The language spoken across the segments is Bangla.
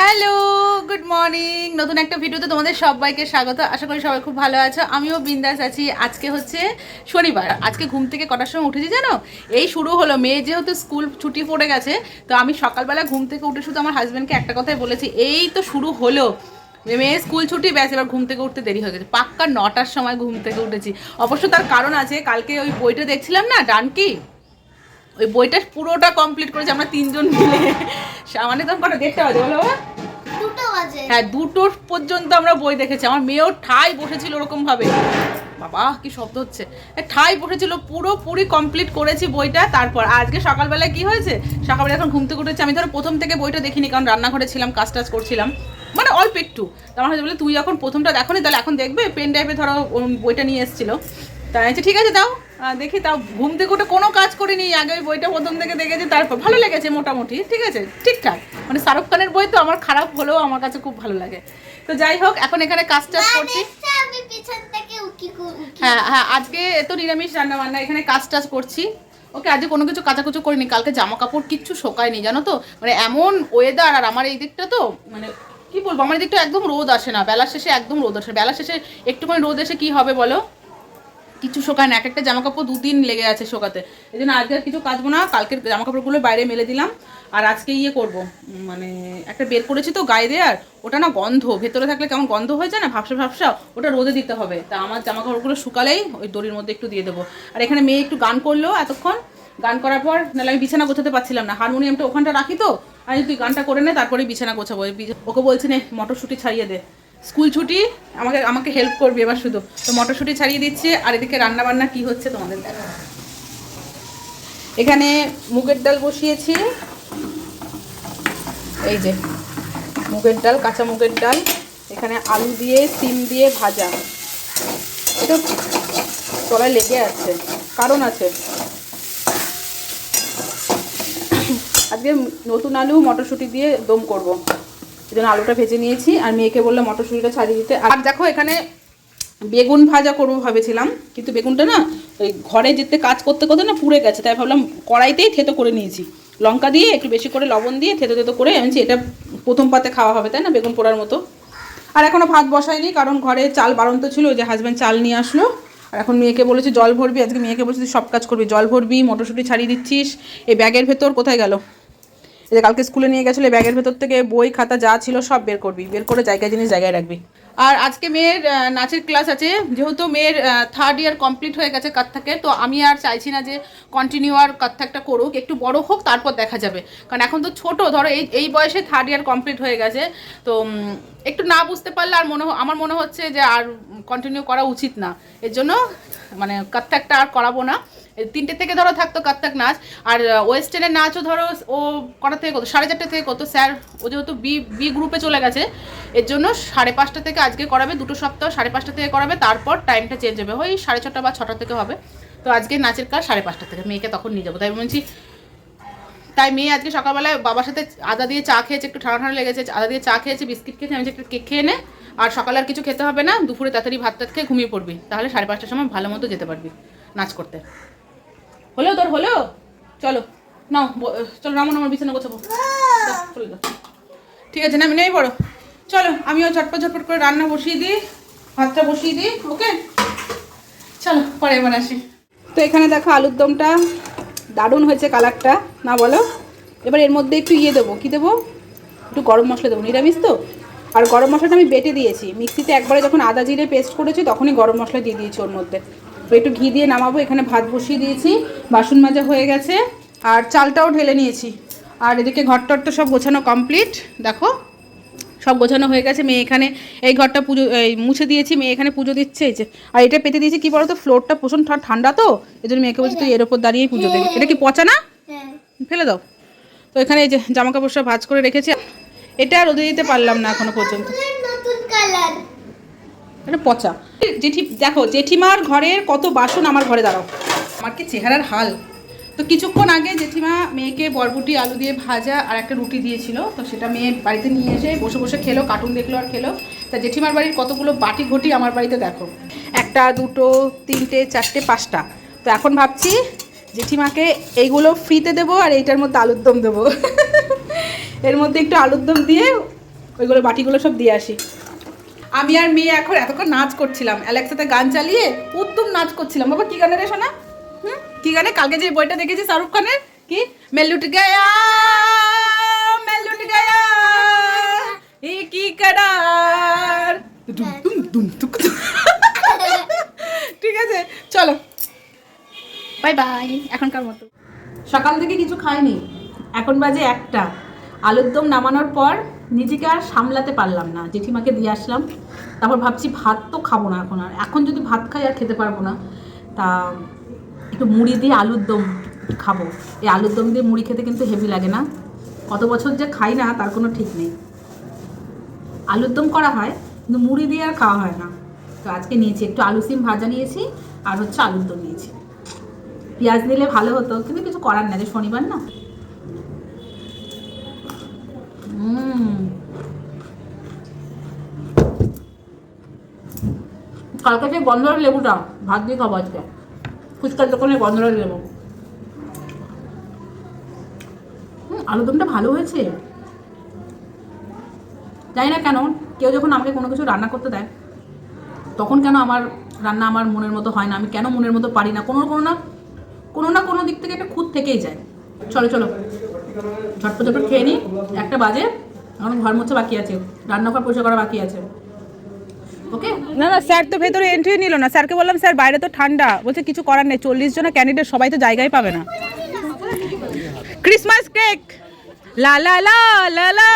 হ্যালো গুড মর্নিং নতুন একটা ভিডিওতে তোমাদের সবাইকে স্বাগত। আশা করি সবাই খুব ভালো আছো। আমিও বিন্দাস আছি। আজকে হচ্ছে শনিবার। আজকে ঘুম থেকে কটার সময় উঠেছি জানো? এই শুরু হলো। মেয়ে যেহেতু স্কুল ছুটি পড়ে গেছে, তো আমি সকালবেলা ঘুম থেকে উঠে শুধু আমার হাজব্যান্ডকে একটা কথাই বলেছি, এই তো শুরু হলো। মেয়ে স্কুল ছুটি, ব্যাস এবার ঘুম থেকে উঠতে দেরি হয়ে গেছে। পাক্কা নটার সময় ঘুম থেকে উঠেছি। অবশ্য তার কারণ আছে, কালকে ওই বইটা দেখছিলাম না, ডানকি? ওই বইটা পুরোটা কমপ্লিট করেছি আমরা তিনজন মিলে। মানে তখন কটা দেখতে হবে বলো দুটো বাজে। হ্যাঁ দুটোর পর্যন্ত আমরা বই দেখেছি। আমার মেয়েও ঠাই বসেছিল ওরকম ভাবে বাবা কি শব্দ হচ্ছে। ঠাই বসেছিল পুরোপুরি কমপ্লিট করেছি বইটা তারপর আজকে সকালবেলায় কি হয়েছে? সকালবেলা এখন ঘুম থেকে উঠেছি। আমি ধরো প্রথম থেকে বইটা দেখিনি কারণ রান্নাঘরে ছিলাম কাজ টাজ করছিলাম। মানে অল্প একটু। আমার বলে তুই যখন প্রথমটা দেখো নি তাহলে এখন দেখবে? পেন ড্রাইভে ধরো বইটা নিয়ে এসেছিল। তাই ঠিক আছে দাও। দেখি তাও ঘুম থেকে উঠে কোনো কাজ করিনি। আগে ওই বইটা প্রথম থেকে দেখেছি তারপর ভালো লেগেছে মোটামুটি ঠিক আছে? ঠিকঠাক। মানে শাহরুখ খানের বই তো আমার খারাপ হলেও আমার কাছে খুব ভালো লাগে। তো যাই হোক এখন এখানে কাজ টাজ করছি। হ্যাঁ হ্যাঁ আজকে তো নিরামিষ রান্না বান্না এখানে কাজ টাজ করছি। ওকে আজকে কোনো কিছু কাচাকুচো করিনি কালকে জামা কাপড় কিচ্ছু শোকায়নি জানো তো? মানে এমন ওয়েদার আর আমার এই দিকটা তো মানে কি বলব আমার এই দিকটা একদম রোদ আসে না বেলা শেষে একদম রোদ আসে। বেলা শেষে একটুখানি রোদ এসে কি হবে বলো? কিছু শোকায় না, এক একটা জামা কাপড় দুদিন লেগে আছে শোকাতে। এই জন্য আজকে আর কিছু কাচবো না, কালকের জামা কাপড়গুলো বাইরে মেলে দিলাম। আর আজকে ইয়ে করব মানে একটা বের করেছি তো গায়ে দেওয়ার ওটা না গন্ধ, ভেতরে থাকলে কেমন গন্ধ হয়ে যায় না, ভাবসা ভাবসা, ওটা রোদে দিতে হবে। তা আমার জামা কাপড়গুলো শুকালেই ওই দড়ির মধ্যে একটু দিয়ে দেবো। আর এখানে মেয়ে একটু গান করল এতক্ষণ। গান করার পর, নাহলে আমি বিছানা গোছাতে পারছিলাম না। হারমোনিয়ামটা ওখানটা রাখি তো আমি তুই গানটা করে নে তারপরে বিছানা গোছাবো। ওকে বলছি নে, মটরশুঁটি ছাড়িয়ে দে। স্কুল ছুটি, আমাকে আমাকে হেল্প করবি এবার শুধু। তো মটরশুঁটি ছাড়িয়ে দিচ্ছে, আর এদিকে রান্না বান্না কি হচ্ছে তোমাদের দেখা। এখানে মুগের ডাল বসিয়েছি। এই যে, মুগের ডাল, কাঁচা মুগের ডাল। এখানে আলু দিয়ে, সিম দিয়ে ভাজা। এটা তলায় লেগে আছে, কারণ আছে। আজকে নতুন আলু, মটরশুঁটি দিয়ে দম করব। এই জন্য আলুটা ভেজে নিয়েছি আর মেয়েকে বললাম মটরশুঁটিটা ছাড়িয়ে দিতে। আর দেখো এখানে বেগুন ভাজা করব ভেবেছিলাম, কিন্তু বেগুনটা না ওই ঘরে যেতে কাজ করতে করতে না পুড়ে গেছে, তাই ভাবলাম কড়াইতেই থেতো করে নিয়েছি। লঙ্কা দিয়ে একটু বেশি করে লবণ দিয়ে থেতো থেতো করে আমি এটা প্রথম পাতে খাওয়া হবে, তাই না? বেগুন পোড়ার মতো। আর এখনও ভাত বসাইনি, কারণ ঘরে চাল বাড়ন্ত ছিল, ওই যে হাজব্যান্ড চাল নিয়ে আসলো। আর এখন মেয়েকে বলেছি, জল ভরবি। আজকে মেয়েকে বলেছি সব কাজ করবি। জল ভরবি, মটরশুঁটি ছাড়িয়ে দিচ্ছিস, এই ব্যাগের ভেতর কোথায় গেল? যে কালকে স্কুলে নিয়ে গেছিল ব্যাগের ভেতর থেকে বই, খাতা যা ছিল সব বের করবি। বের করে জায়গায় জিনিস জায়গায় রাখবি। আর আজকে মেয়ের নাচের ক্লাস আছে। যেহেতু মেয়ের থার্ড ইয়ার কমপ্লিট হয়ে গেছে কাত্থাকে, তো আমি আর চাইছি না যে কন্টিনিউ আর কাত্থাকটা করুক। একটু বড় হোক, তারপর দেখা যাবে। কারণ এখন তো ছোট, ধরো এই এই বয়সে থার্ড ইয়ার কমপ্লিট হয়ে গেছে। তো একটু না বুঝতে পারলে আর মনে আমার মনে হচ্ছে যে আর কন্টিনিউ করা উচিত না। এর জন্য মানে কাত্থাকটা আর করাবো না। তিনটে থেকে ধরো থাকতো কাত্তাক নাচ, আর ওয়েস্টার্নের নাচও ধরো ও কটা থেকে কত? সাড়ে চারটে থেকে কত? স্যার, ও যেহেতু বি বি গ্রুপে চলে গেছে, এর জন্য সাড়ে পাঁচটা থেকে আজকে করাবে, দুটো সপ্তাহ সাড়ে পাঁচটা থেকে করাবে, তারপর টাইমটা চেঞ্জ হবে। ওই সাড়ে ছটা বা ছটা থেকে হবে। তো আজকে নাচের কাজ সাড়ে পাঁচটা থেকে, মেয়েকে তখন নিয়ে যাব। তাই বলছি, তাই মেয়ে আজকে সকালবেলায় বাবার সাথে আদা দিয়ে চা খেয়েছে, একটু ঠান্ডা ঠান্ডা লেগেছে, আদা দিয়ে চা খেয়েছে, বিস্কিট খেয়েছে, আমি একটা কেক খেয়ে নে, আর সকালে আর কিছু খেতে হবে না, দুপুরে তাড়াতাড়ি ভাত খেয়ে ঘুমিয়ে পড়বি, তাহলে সাড়ে পাঁচটার সময় ভালো মতো যেতে পারবি নাচ করতে। হলো তোর হলো চলো নাও চলো রামন আমার বিছানা গোছাবো। দাও, চলে যাও। ঠিক আছে না আমি নেই বড় চলো আমিও ঝটপট ঝটপট করে রান্না বসিয়ে দিই ভাতটা বসিয়ে দিই ওকে? চলো পরে এবার আসি। তো এখানে দেখো আলুর দমটা দারুণ হয়েছে কালারটা না বলো? এবার এর মধ্যে একটু ইয়ে দেবো কী দেবো? একটু গরম মশলা দেবো নিরামিষ তো? আর গরম মশলাটা আমি বেটে দিয়েছি মিক্সিতে একবারে যখন আদা জিরে পেস্ট করেছি তখনই গরম মশলা দিয়ে দিয়েছি ওর মধ্যে। তো একটু ঘি দিয়ে নামাবো, এখানে ভাত বসিয়ে দিয়েছি, বাসন মাজা হয়ে গেছে, আর চালটাও ঢেলে নিয়েছি। আর এদিকে ঘরটর তো সব গোছানো কমপ্লিট দেখো, সব গোছানো হয়ে গেছে, মেয়ে এখানে এই ঘরটা পুজো, এই মুছে দিয়েছি, মেয়ে এখানে পুজো দিচ্ছে, এই যে, আর এটা পেতে দিয়েছি কি বলতো ফ্লোরটা প্রচুর ঠান্ডা তো, এই জন্য মেয়েকে বলছি তুই এর ওপর দাঁড়িয়েই পুজো দেবে এটা কি পচা না? ফেলে দাও। তো এখানে এই যে জামা কাপড় সব ভাজ করে রেখেছি। এটা রোদে দিতে পারলাম না এখনও পর্যন্ত। এটা পচা। জেঠি, দেখো, জেঠিমার ঘরের কত বাসন আমার ঘরে, দাঁড়াও। আমার কি চেহারার হাল? তো কিছুক্ষণ আগে জেঠিমা মেয়েকে বরবুটি, আলু দিয়ে ভাজা আর একটা রুটি দিয়েছিল, তো সেটা মেয়ে বাড়িতে নিয়ে এসে বসে বসে খেলো কার্টুন দেখল আর খেলো। তা জেঠিমার বাড়ির কতগুলো বাটি ঘটি আমার বাড়িতে দেখো। একটা, দুটো, তিনটে, চারটে, পাঁচটা। তো এখন ভাবছি জেঠিমাকে এইগুলো ফ্রিতে দেবো আর এইটার মধ্যে আলুর দম দেবো। এর মধ্যে একটু আলুর দম দিয়ে ওইগুলো বাটিগুলো সব দিয়ে আসি। আমি আর মেয়ে এখন এতক্ষণ নাচ করছিলাম। অ্যালেক্সাতে গান চালিয়ে উত্তম নাচ করছিলাম। বাবা, কি গানে রে শোনা হুম? কি গানে? কালকে যে বইটা দেখেছি শাহরুখ খানের, কি? মেলুট গায়া মেলুট গায়া কি। ঠিক আছে, চলো। বাই বাই, এখনকার মতো। সকাল থেকে কিছু খাইনি। এখন বাজে একটা। আলুর দম নামানোর পর নিজেকে আর সামলাতে পারলাম না। জেঠিমাকে দিয়ে আসলাম। তারপর ভাবছি ভাত তো খাব না এখন আর। এখন যদি ভাত খাই আর খেতে পারব না, তা একটু মুড়ি দিয়ে আলুর দম খাব। এই আলুর দম দিয়ে মুড়ি খেতে কিন্তু হেভি লাগে না। কত বছর যে খাই না, তার কোনো ঠিক নেই। আলুর দম করা হয়, কিন্তু মুড়ি দিয়ে আর খাওয়া হয় না। তো আজকে নিয়েছি, একটু আলু সিম ভাজা নিয়েছি আর হচ্ছে আলুর দম নিয়েছি। পেঁয়াজ নিলে ভালো হতো, কিন্তু কিছু করার নেই যে শনিবার না। উম। কালকে যে গন্ধরাজ লেবুটা। ভাত দিয়ে খাব আজকে। ফুচকার দোকানে গন্ধরাজ লেবু। আলুদমটা ভালো হয়েছে। জানি না কেন, কেউ যখন আমাকে কোনো কিছু রান্না করতে দেয়, তখন কেন আমার রান্না আমার মনের মতো হয় না? আমি কেন মনের মতো পারি না? কোনো কোনো না কোনো না কোনো দিক থেকে একটা খুঁত থেকেই যায়। চলো চলো। ঝটপট ঝটপট খেয়ে নিই একটা বাজে। আমার ঘর মোছা বাকি আছে। রান্নাঘর পরিষ্কার করা বাকি আছে। না না, স্যার তো ভেতরে এন্ট্রি নিল না। স্যারকে বললাম, স্যার, বাইরে তো ঠান্ডা। বলছে, কিছু করার নেই, চল্লিশ জনের ক্যান্ডিডেট সবাই তো জায়গায় পাবে না। ক্রিসমাস কেক লা লা লা লা লা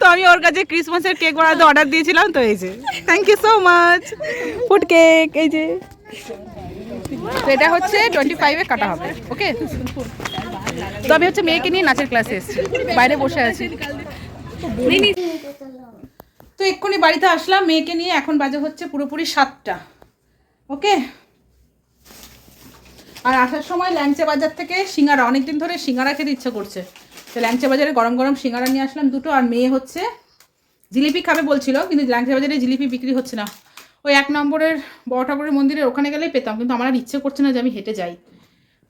তো আমি ওর কাছে ক্রিসমাসের কেক বানাতে অর্ডার দিয়েছিলাম, তো এই যে। Thank you so much food cake এই যে। এটা হচ্ছে টোয়েন্টি ফাইভে কাটা হবে ওকে তো আমি হচ্ছে মেয়েকে নিয়ে নাচের ক্লাসে এসেছি, বাইরে বসে আছি। তো এক্ষুনি বাড়িতে আসলাম মেয়েকে নিয়ে এখন বাজে হচ্ছে পুরোপুরি সাতটা। ওকে? আর আসার সময় ল্যাংচা বাজার থেকে সিঙ্গারা অনেকদিন ধরে সিঙ্গারা খেতে ইচ্ছে করছে। তো ল্যাংচা বাজারে গরম গরম সিঙ্গারা নিয়ে আসলাম দুটো আর মেয়ে হচ্ছে জিলিপি খাবে বলছিল কিন্তু ল্যাংচা বাজারে জিলিপি বিক্রি হচ্ছে না। ওই এক নম্বরের বড় ঠাকুরের মন্দিরের ওখানে গেলেই পেতাম কিন্তু আমার আর ইচ্ছে করছে না যে আমি হেঁটে যাই।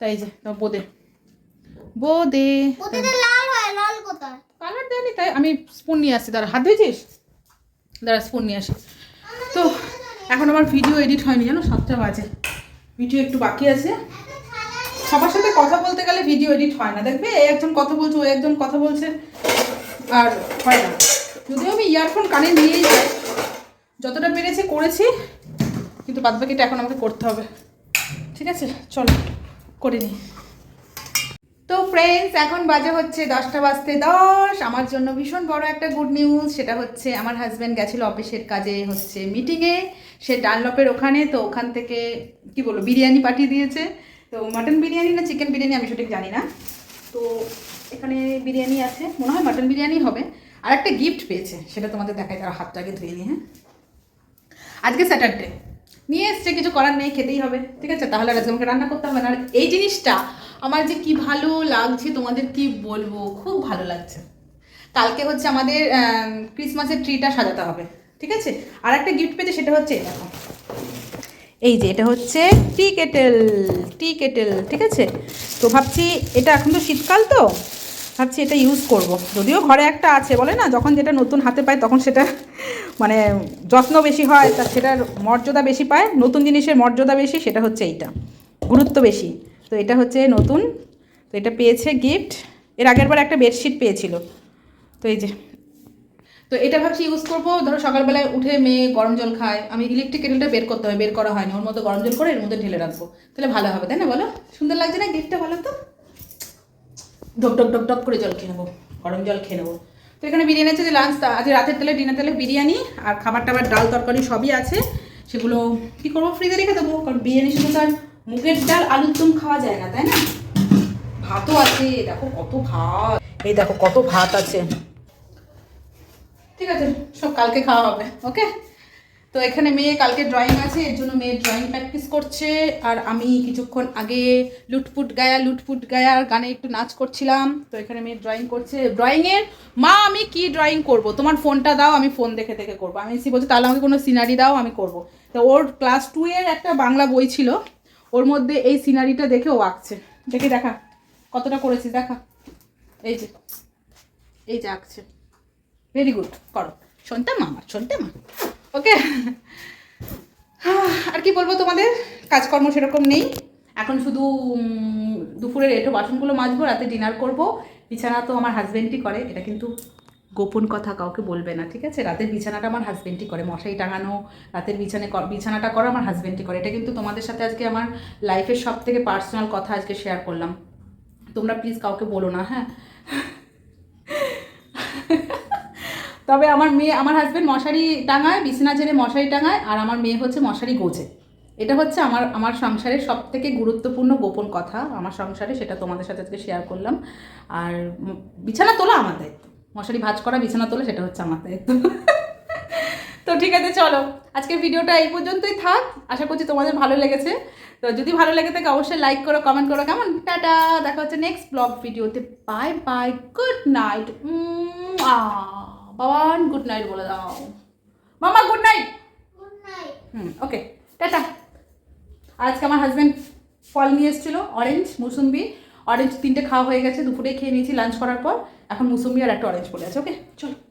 তাই যে বোদে। বোদে। হয় লাল কোথায়? কালার দেয়নি, তাই আমি স্পুন নিয়ে আসছি। দাঁড়া, হাত ধুয়েছিস? দাঁড়া স্পুন নিয়ে আসি। তো, এখন আমার ভিডিও এডিট হয়নি, জানো? সাতটা বাজে। ভিডিও একটু বাকি আছে। সবার সাথে কথা বলতে গেলে ভিডিও এডিট হয় না। দেখবে এই একজন কথা বলছে, ও একজন কথা বলছে, আর হয় না। যদিও আমি ইয়ারফোন কানে নিয়েই যাই। যতটা পেরেছি করেছি, কিন্তু বাদ বাকিটা এখন আমাকে করতে হবে। ঠিক আছে? চলো, করে নিই তো ফ্রেন্ডস এখন বাজে হচ্ছে দশটা বাজতে দশ। আমার জন্য ভীষণ বড় একটা গুড নিউজ সেটা হচ্ছে আমার হাজব্যান্ড গেছিল অফিসের কাজে হচ্ছে মিটিংয়ে সে ডানলপের ওখানে, তো ওখান থেকে, কি বলব, বিরিয়ানি পাঠিয়ে দিয়েছে। তো মাটন বিরিয়ানি না চিকেন বিরিয়ানি আমি সঠিক জানি না। তো এখানে বিরিয়ানি আছে, মনে হয় মাটন বিরিয়ানি হবে। আর একটা গিফট পেয়েছে, সেটা তোমাদের দেখাই, তার হাতটাকে ধুয়ে নিয়ে হ্যাঁ। আজকে স্যাটারডে নিয়ে এসছে, কিছু করার নেই, খেতেই হবে, ঠিক আছে? তাহলে আজকে আমাকে রান্না করতে হবে না। আর এই জিনিসটা আমার যে কি ভালো লাগছে, তোমাদের কি বলব? খুব ভালো লাগছে। কালকে হচ্ছে আমাদের ক্রিসমাসের ট্রিটা সাজাতে হবে, ঠিক আছে? আর একটা গিফট পেয়েছে, সেটা হচ্ছে দেখো। এই যে, এটা হচ্ছে টি কেটেল টি কেটেল ঠিক আছে? তো ভাবছি, এটা এখন তো শীতকাল তো, ভাবছি এটা ইউজ করব। যদিও ঘরে একটা আছে, বলে না? যখন যেটা নতুন হাতে পায়, তখন সেটা মানে যত্ন বেশি হয়, তা সেটার মর্যাদা বেশি পায়। নতুন জিনিসের মর্যাদা বেশি, সেটা হচ্ছে এইটা। গুরুত্ব বেশি। তো এটা হচ্ছে নতুন, তো এটা পেয়েছে গিফট এর আগের বার একটা বেডশিট পেয়েছিল। তো এই যে। তো এটা ভাবছি ইউজ করব। ধরো সকালবেলায় উঠে মেয়ে গরম জল খায়, আমি ইলেকট্রিক কেটেলটা বের করতে হবে, বের করা হয়নি। ওর মতো গরম জল করে এর মধ্যে ঢেলে রাখব। তাহলে ভালো হবে, তাই না বলো? সুন্দর লাগছে না গিফটটা ভালো তো? ঢক ঢক ঢক ঢক করে জল খেয়ে নেব, গরম জল খেয়ে নেব। তো এখানে বিরিয়ানি আছে, যে লাঞ্চ আজ রাতের তেলে ডিনার তেলে বিরিয়ানি আর খাবার টাবার ডাল, তরকারি সবই আছে। সেগুলো কী করব? ফ্রিজে রেখে দেবো, কারণ বিরিয়ানির সাথে তার মুগের ডাল আলুর দম খাওয়া যায় না তাই না? ভাতও আছে দেখো কত ভাত। এই দেখো কত ভাত আছে। ঠিক আছে সব কালকে খাওয়া হবে ওকে? তো এখানে মেয়ে কালকে ড্রয়িং আছে এর জন্য মেয়ে ড্রয়িং প্র্যাকটিস করছে আর আমি কিছুক্ষণ আগে লুটপুট গায়া লুটপুট গায়ার গানে একটু নাচ করছিলাম তো এখানে মেয়ে ড্রয়িং করছে। ড্রয়িংয়ের মা আমি কি ড্রয়িং করব? তোমার ফোনটা দাও আমি ফোন দেখে দেখে করব। আমি সি বলছি তাহলে আমাকে কোনো সিনারি দাও আমি করব। তো ওর ক্লাস টু এর একটা বাংলা বই ছিল ওর মধ্যে এই সিনারিটা দেখে ও আঁকছে। দেখে দেখা, কতটা করেছিস, দেখা। এই যে এই যে আঁকছে। ভেরি গুড করো। শুনতে মা আমার শুনতে মা। ওকে আর কি বলব তোমাদের? কাজকর্ম সেরকম নেই। এখন শুধু দুপুরের এটো বাসনগুলো মাজবো, রাতে ডিনার করব। বিছানা তো আমার হাজব্যান্ডই করে, এটা কিন্তু গোপন কথা কাউকে বলবে না, ঠিক আছে? রাতের বিছানাটা আমার হাজব্যান্ডই করে, মশারি টাঙানো, রাতের বিছানে বিছানাটা করা আমার হাজব্যান্ডই করে। এটা কিন্তু তোমাদের সাথে আজকে আমার লাইফের সব থেকে পার্সোনাল কথা আজকে শেয়ার করলাম। তোমরা প্লিজ কাউকে বলো না হ্যাঁ? তবে আমার মেয়ে, আমার হাজব্যান্ড মশারি টাঙায়, বিছানা ছেড়ে মশারি টাঙায়, আর আমার মেয়ে হচ্ছে মশারি গোছে এটা হচ্ছে আমার আমার সংসারের সব থেকে গুরুত্বপূর্ণ গোপন কথা আমার সংসারে, সেটা তোমাদের সাথে আজকে শেয়ার করলাম। আর বিছানা তোলা আমার দায়িত্ব মশারি ভাজ করা বিছানা তোলা সেটা হচ্ছে আমার দায়িত্ব। তো ঠিক আছে চলো। আজকের ভিডিওটা এই পর্যন্তই থাক। আশা করছি তোমাদের ভালো লেগেছে। তো যদি ভালো লেগে থাকে অবশ্যই লাইক করো কমেন্ট করো কেমন? টাটা। দেখা হচ্ছে নেক্সট ব্লগ ভিডিওতে। Bye bye good night Baban good night বলে দাও। মামা good night good night hmm okay tata. আজকে আমার হাজব্যান্ড ফল নিয়ে এসেছিল অরেঞ্জ মুসুম্বি। অরেঞ্জ তিনটে খাওয়া হয়ে গেছে দুপুরে খেয়ে নিয়েছি লাঞ্চ করার পর। এখন মুসুম্বি আর একটা অরেঞ্জ পড়ে আছে ওকে চলো।